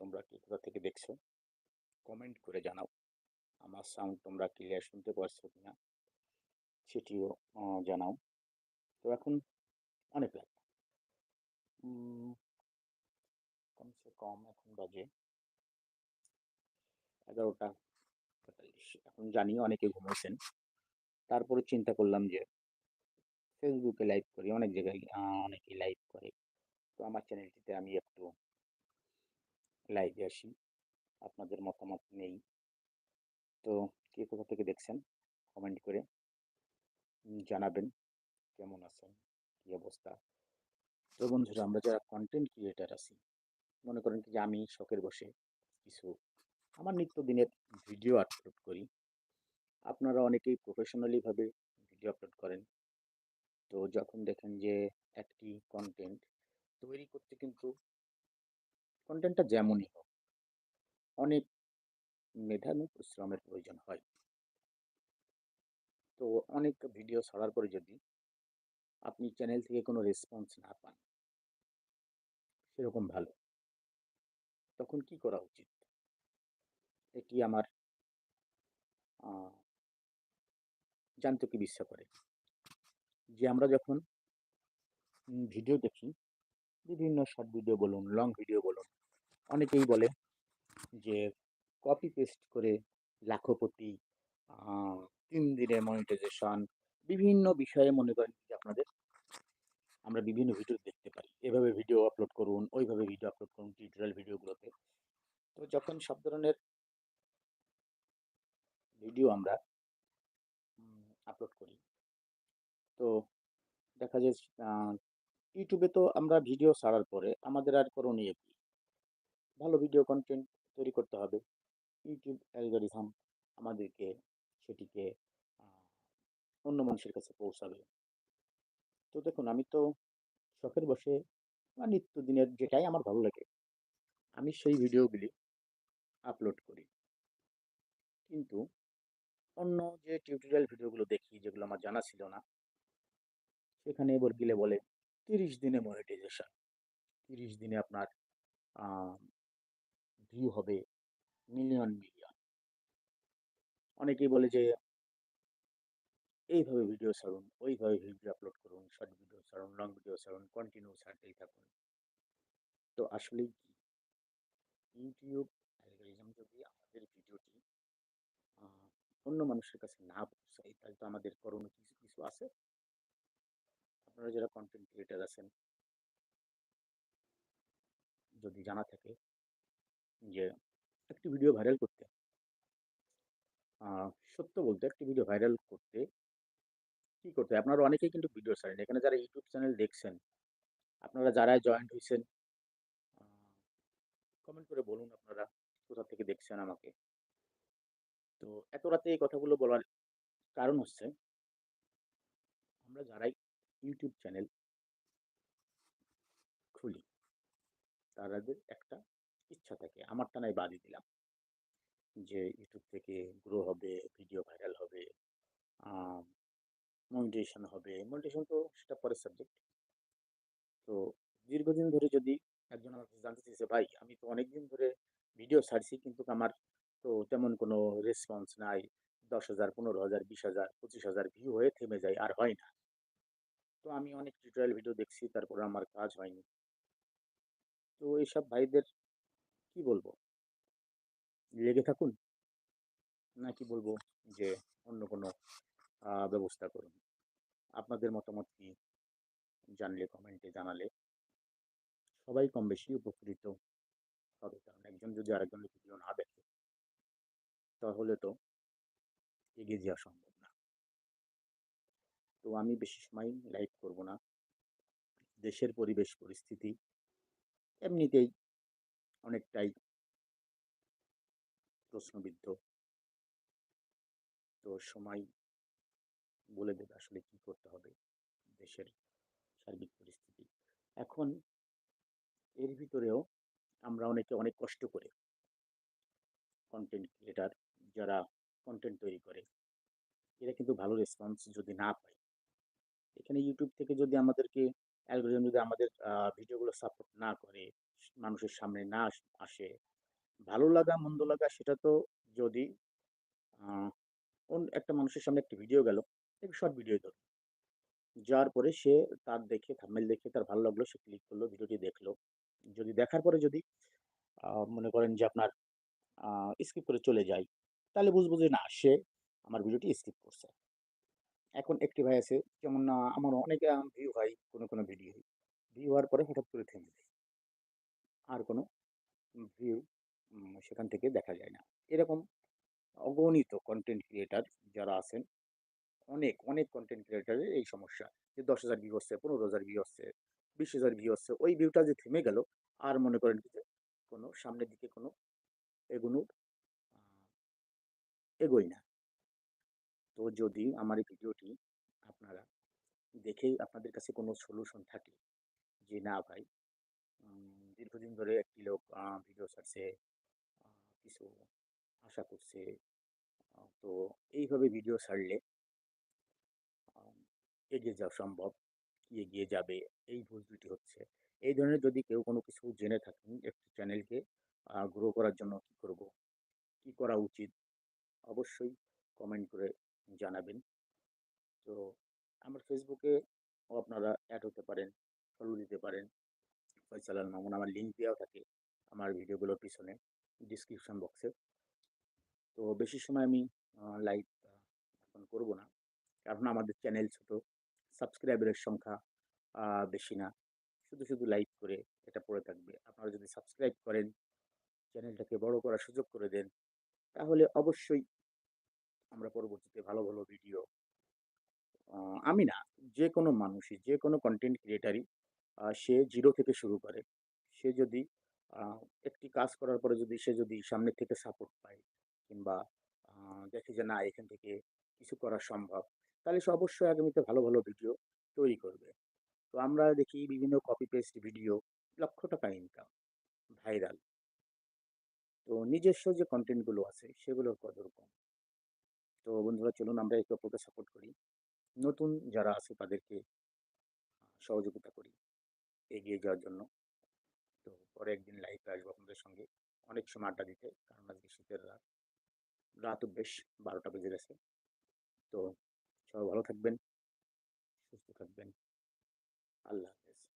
তোমরা কে কোথা থেকে দেখছ? কমেন্ট করে জানাও। আমার সাউন্ড তোমরা ক্লিয়ার শুনতে পারছ কিনা সেটিও জানাও। তো এখন অনেক রাত কমসে কম এখন বাজে এগারোটা এখন জানি অনেকে ঘুমাইছেন তারপরে চিন্তা করলাম যে ফেসবুকে লাইভ করি। অনেক জায়গায় অনেকেই লাইভ করে। তো আমার চ্যানেলটিতে আমি একটু লাইভে আসি। আপনাদের মতামত নেই। তো কে কোথা থেকে দেখছেন? কমেন্ট করে জানাবেন। কেমন আছেন? কি অবস্থা? তো বন্ধুরা, আমরা যারা কন্টেন্ট ক্রিয়েটার আছি, মনে করেন কি যে আমি শখের বসে কিছু আমার নিত্যদিনের ভিডিও আপলোড করি। আপনারা অনেকেই প্রফেশনালিভাবে ভিডিও আপলোড করেন। তো যখন দেখেন যে একটি কন্টেন্ট তৈরি করতে কিন্তু কন্টেন্টটা যেমনই হোক, অনেক মেধাবী পরিশ্রমের প্রয়োজন হয়। তো অনেক ভিডিও ছাড়ার পরে যদি আপনি চ্যানেল থেকে কোনো রেসপন্স না পান, সেরকম ভালো। তখন কি করা উচিত? এটি আমার জানতে কি ইচ্ছা করে যে আমরা যখন ভিডিও দেখি, বিভিন্ন শর্ট ভিডিও বলুন লং ভিডিও বলুন অনেকেই বলে যে কপি পেস্ট করে লাখপতি তিন দিনে মনিটাইজেশন বিভিন্ন বিষয়ে মনে করেন যে আপনাদের আমরা বিভিন্ন ভিডিও দেখতে পারি। এভাবে ভিডিও আপলোড করুন, ওইভাবে ভিডিও আপলোড করুন টিউটোরিয়াল ভিডিওগুলোতে তো যখন সব ধরনের ভিডিও আমরা আপলোড করি, তো দেখা যায় ইউটিউবে তো আমরা ভিডিও ছাড়ার পরে আমাদের আর করণীয় কি? ভালো ভিডিও কন্টেন্ট তৈরি করতে হবে। ইউটিউব অ্যালগোরিথাম আমাদেরকে সেটিকে অন্য মানুষের কাছে পৌঁছাবে। তো দেখুন, আমি তো শখের বসে বা নিত্যদিনের যেটাই আমার ভালো লাগে, আমি সেই ভিডিওগুলি আপলোড করি। কিন্তু অন্য যে টিউটোরিয়াল ভিডিওগুলো দেখি, যেগুলো আমার জানা ছিল না, সেখানে এবার গেলে বলে তিরিশ দিনে মনিটাইজেশন তিরিশ দিনে আপনার ভিউ হবে মিলিয়ন মিলিয়ন অনেকেই বলে যে, এইভাবে ভিডিও ছাড়ুন, ওইভাবে ভিডিও আপলোড করুন শর্ট ভিডিও ছাড়ুন লং ভিডিও ছাড়ুন কন্টিনিউ ছাড়তেই থাকুন। তো আসলেই কি? ইউটিউব অ্যালগোরিজম যদি আমাদের ভিডিওটি অন্য মানুষের কাছে না পৌঁছায়, তাহলে তো আমাদের করণীয় কিছু কিছু আছে। আপনারা যারা কন্টেন্ট ক্রিয়েটার আছেন, যদি জানা থাকে যে একটি ভিডিও ভাইরাল করতে। সত্য বলতে একটি ভিডিও ভাইরাল করতে কি করতে? আপনারা অনেকেই কিন্তু ভিডিও ছাড়েন। এখানে যারা ইউটিউব চ্যানেল দেখছেন, আপনারা যারা জয়েন্ট হয়েছেন কমেন্ট করে বলুন আপনারা কোথা থেকে দেখছেন আমাকে। তো এত রাতে এই কথাগুলো বলার কারণ হচ্ছে, আমরা যারাই ইউটিউব চ্যানেল খুলি তাদের একটা ইচ্ছা থাকে। আমারটা নাই বাদই দিলাম। যে ইউটিউব থেকে গ্রো হবে ভিডিও ভাইরাল হবে মনিটেশন হবে। মনিটেশন তো সেটা পরের সাবজেক্ট তো দীর্ঘদিন ধরে যদি একজন আমার কাছে জানতে চেয়েছে ভাই, আমি তো অনেকদিন ধরে ভিডিও ছাড়ছি, কিন্তু আমার তো তেমন কোনো রেসপন্স নাই। দশ হাজার, পনেরো হাজার, বিশ হাজার, পঁচিশ হাজার ভিউ হয়ে থেমে যায়, আর হয় না। তো আমি অনেক টিউটোরিয়াল ভিডিও দেখছি, তারপরে আমার কাজ হয়নি। তো এইসব ভাইদের কি বলব? লেগে থাকুন। নাকি বলব যে অন্য কোনো ব্যবস্থা করুন? আপনাদের মতামত কি? জানলে, কমেন্টে জানালে। সবাই কম বেশি উপকৃত হবে। কারণ একজন যদি আরেকজনের ভিডিও না দেখে, তাহলে তো এগিয়ে যাওয়া সম্ভব না। তো আমি বেশি সময় লাইভ করব না। দেশের পরিবেশ, পরিস্থিতি এমনিতেই অনেকটাই প্রশ্নবিদ্ধ। তো সময় বলে দেবে আসলে কি করতে হবে দেশের সার্বিক পরিস্থিতি। এখন এর ভিতরেও আমরা অনেকে অনেক কষ্ট করে কন্টেন্ট ক্রিয়েটার যারা কন্টেন্ট তৈরি করে, এরা কিন্তু ভালো রেসপন্স যদি না পায়, এখানে ইউটিউব থেকে যদি আমাদেরকে অ্যালগোরিদম যদি আমাদের ভিডিওগুলো সাপোর্ট না করে মানুষের সামনে না আসে, ভালো লাগা মন্দ লাগা সেটা তো যদি একটা মানুষের সামনে একটা ভিডিও গেল, একটু শর্ট ভিডিও ধরুন। যাওয়ার পরে সে তার দেখে থামেল দেখে তার ভালো লাগল, সে ক্লিক করল, ভিডিওটি দেখল। যদি দেখার পরে যদি মনে করেন যে আপনার স্কিপ করে চলে যায়, তাহলে বুঝব যে না সে আমার ভিডিওটি স্কিপ করছে। এখন একটি ভাই আছে যেমন আমার অনেক ভিউ হয় কোনো, কোনো ভিডিও। ভিউ হওয়ার পরে হঠাৎ করে থেমে দেয়। আর কোনো ভিউ সেখান থেকে দেখা যায় না। এরকম অগণিত কনটেন্ট ক্রিয়েটার যারা আছেন, অনেক, অনেক কনটেন্ট ক্রিয়েটারের এই সমস্যা। যে ১০,০০০ ভিউ হচ্ছে, ১৫,০০০ ভিউ হচ্ছে, ২০,০০০ ভিউ হচ্ছে। ওই ভিউটা যে থেমে গেল, আর মনে করেন যে কোনো সামনের দিকে কোনো এগোনোর এগোই না। তো যদি আমার এই ভিডিওটি আপনারা দেখেই আপনাদের কাছে কোনো সলিউশন থাকে যে না ভাই দীর্ঘদিন ধরে একটি লোক ভিডিও ছাড়ছে, কিছু আশা করছে। তো এইভাবে ভিডিও ছাড়লে এগিয়ে যাওয়া সম্ভব। কি এগিয়ে যাবে এই ভুল ত্রুটি হচ্ছে। এই ধরনের যদি কেউ কোনো কিছু জেনে থাকেন একটি চ্যানেলকে গ্রো করার জন্য কি করব? কি করা উচিত? অবশ্যই কমেন্ট করে জানাবেন। তো আমার ফেসবুকে আপনারা অ্যাড হতে পারেন, ফলো দিতে পারেন। ফয়সাল আল আমার লিঙ্ক দেওয়া থাকে আমার ভিডিওগুলোর পিছনে ডেসক্রিপশন বক্সে। তো বেশি সময় আমি লাইভ এখন করব না। কারণ আমাদের চ্যানেল ছোট, সাবস্ক্রাইবারের সংখ্যা বেশি না। শুধু, শুধু লাইভ করে এটা পড়ে থাকবে। আপনারা যদি সাবস্ক্রাইব করেন, চ্যানেলটাকে বড় করার সুযোগ করে দেন, তাহলে অবশ্যই আমরা পরবর্তীতে ভালো, ভালো ভিডিও আমি না, যে কোনো মানুষই, যে কোনো কন্টেন্ট আ সে জিরো থেকে শুরু করে। সে যদি একটি কাজ করার পরে যদি সে যদি সামনের থেকে সাপোর্ট পায় কিংবা দেখে যে না এখান থেকে কিছু করা সম্ভব, তাহলে সে অবশ্যই আগামীতে ভালো, ভালো ভিডিও তৈরি করবে। তো আমরা দেখি বিভিন্ন কপি পেস্ট ভিডিও লক্ষ টাকা ইনকাম, ভাইরাল। তো নিজস্ব যে কন্টেন্টগুলো আছে সেগুলোর কদর কম। তো বন্ধুরা চলুন আমরা একে অপরকে সাপোর্ট করি। নতুন যারা আছে তাদেরকে সহযোগিতা করি এগিয়ে যাওয়ার জন্য। তো পরে একদিন লাইভে আসব আপনাদের সঙ্গে। অনেক সময় আড্ডা দিতে। কারণ আজকে শীতের রাত। রাতও বেশ ১২টা বেজে গেছে। তো সবাই ভালো থাকবেন, সুস্থ থাকবেন। আল্লাহ হাফেজ।